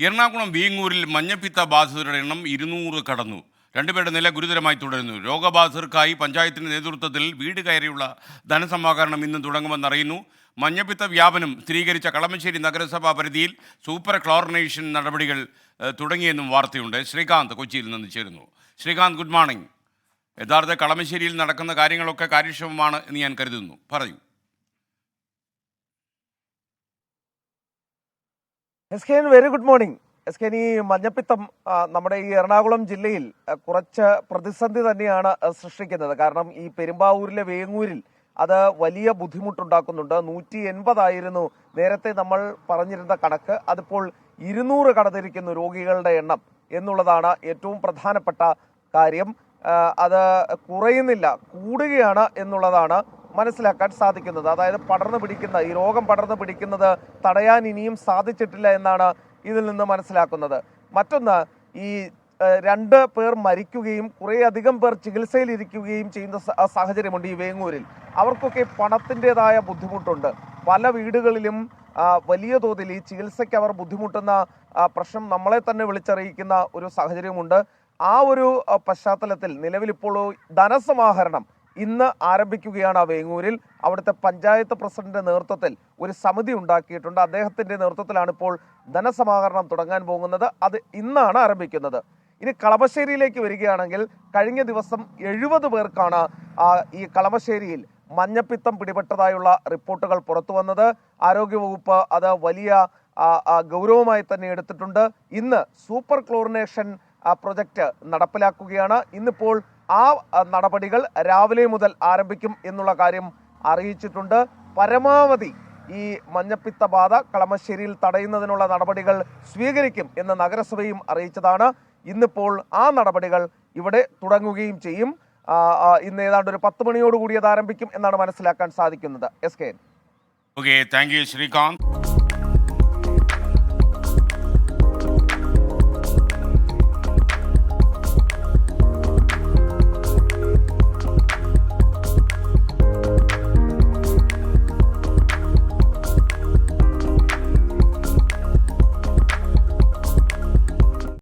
എറണാകുളം വീങ്ങൂരിൽ മഞ്ഞപ്പിത്ത ബാധിതരുടെ എണ്ണം ഇരുന്നൂറ് കടന്നു. രണ്ടുപേരുടെ നില ഗുരുതരമായി തുടരുന്നു. രോഗബാധിതർക്കായി പഞ്ചായത്തിന്റെ നേതൃത്വത്തിൽ വീട് കയറിയുള്ള ധനസമാഹരണം ഇന്ന് തുടങ്ങുമെന്നറിയുന്നു മഞ്ഞപ്പിത്ത വ്യാപനം സ്ഥിരീകരിച്ച കളമശ്ശേരി നഗരസഭാ പരിധിയിൽ സൂപ്പർ ക്ലോറിനേഷൻ നടപടികൾ തുടങ്ങിയെന്നും വാർത്തയുണ്ട്. ശ്രീകാന്ത് കൊച്ചിയിൽ നിന്ന് ചേരുന്നു. Sreekanth good morning. യഥാർത്ഥ കളമശ്ശേരിയിൽ നടക്കുന്ന കാര്യങ്ങളൊക്കെ കാര്യക്ഷമമാണ് എന്ന് ഞാൻ കരുതുന്നു. പറയൂ. S K very good morning S K ഈ മഞ്ഞപ്പിത്തം നമ്മുടെ ഈ എറണാകുളം ജില്ലയിൽ കുറച്ച് പ്രതിസന്ധി തന്നെയാണ് സൃഷ്ടിക്കുന്നത്. കാരണം ഈ പെരുമ്പാവൂരിലെ വേങ്ങൂരിൽ അത് വലിയ ബുദ്ധിമുട്ടുണ്ടാക്കുന്നുണ്ട്. നൂറ്റി എൺപതായിരുന്നു നേരത്തെ നമ്മൾ പറഞ്ഞിരുന്ന കണക്ക്. അതിപ്പോൾ ഇരുന്നൂറ് കടന്നിരിക്കുന്നു രോഗികളുടെ എണ്ണം എന്നുള്ളതാണ് ഏറ്റവും പ്രധാനപ്പെട്ട കാര്യം. അത് കുറയുന്നില്ല കൂടുകയാണ് എന്നുള്ളതാണ് മനസ്സിലാക്കാൻ സാധിക്കുന്നത്. അതായത് പടർന്നു പിടിക്കുന്ന ഈ രോഗം പടർന്നു പിടിക്കുന്നത് തടയാൻ ഇനിയും സാധിച്ചിട്ടില്ല എന്നാണ് ഇതിൽ നിന്ന് മനസ്സിലാക്കുന്നത്. മറ്റൊന്ന് ഈ രണ്ട് പേർ മരിക്കുകയും കുറേയധികം പേർ ചികിത്സയിലിരിക്കുകയും ചെയ്യുന്ന സാഹചര്യമുണ്ട് ഈ വേങ്ങൂരിൽ. അവർക്കൊക്കെ പണത്തിന്റെതായ ബുദ്ധിമുട്ടുണ്ട്. പല വീടുകളിലും വലിയ തോതിൽ ഈ ചികിത്സയ്ക്ക് അവർ ബുദ്ധിമുട്ടുന്ന പ്രശ്നം നമ്മളെ തന്നെ വിളിച്ചറിയിക്കുന്ന ഒരു സാഹചര്യമുണ്ട്. ആ ഒരു പശ്ചാത്തലത്തിൽ നിലവിലിപ്പോൾ ധനസമാഹരണം ഇന്ന് ആരംഭിക്കുകയാണ് വേങ്ങൂരിൽ. അവിടുത്തെ പഞ്ചായത്ത് പ്രസിഡന്റിന്റെ നേതൃത്വത്തിൽ ഒരു സമിതി ഉണ്ടാക്കിയിട്ടുണ്ട്. അദ്ദേഹത്തിന്റെ നേതൃത്വത്തിലാണ് ഇപ്പോൾ ധനസമാഹരണം തുടങ്ങാൻ പോകുന്നത്. അത് ഇന്നാണ് ആരംഭിക്കുന്നത്. ഇനി കളമശ്ശേരിയിലേക്ക് വരികയാണെങ്കിൽ കഴിഞ്ഞ ദിവസം എഴുപത് പേർക്കാണ് ഈ കളമശ്ശേരിയിൽ മഞ്ഞപ്പിത്തം പിടിപെട്ടതായുള്ള റിപ്പോർട്ടുകൾ പുറത്തു വന്നത്. ആരോഗ്യവകുപ്പ് അത് വലിയ ഗൗരവമായി തന്നെ എടുത്തിട്ടുണ്ട്. ഇന്ന് സൂപ്പർ ക്ലോറിനേഷൻ പ്രൊജക്റ്റ് നടപ്പിലാക്കുകയാണ്. ഇന്നിപ്പോൾ ആ നടപടികൾ രാവിലെ മുതൽ ആരംഭിക്കും എന്നുള്ള കാര്യം അറിയിച്ചിട്ടുണ്ട്. പരമാവധി ഈ മഞ്ഞപ്പിത്ത ബാധ കളമശ്ശേരിയിൽ തടയുന്നതിനുള്ള നടപടികൾ സ്വീകരിക്കും എന്ന് നഗരസഭയും അറിയിച്ചതാണ്. ഇന്നിപ്പോൾ ആ നടപടികൾ ഇവിടെ തുടങ്ങുകയും ചെയ്യും. ഇന്ന് ഏതാണ്ട് ഒരു പത്ത് മണിയോടുകൂടി അത് ആരംഭിക്കും എന്നാണ് മനസ്സിലാക്കാൻ സാധിക്കുന്നത്. S K okay thank you Sreekanth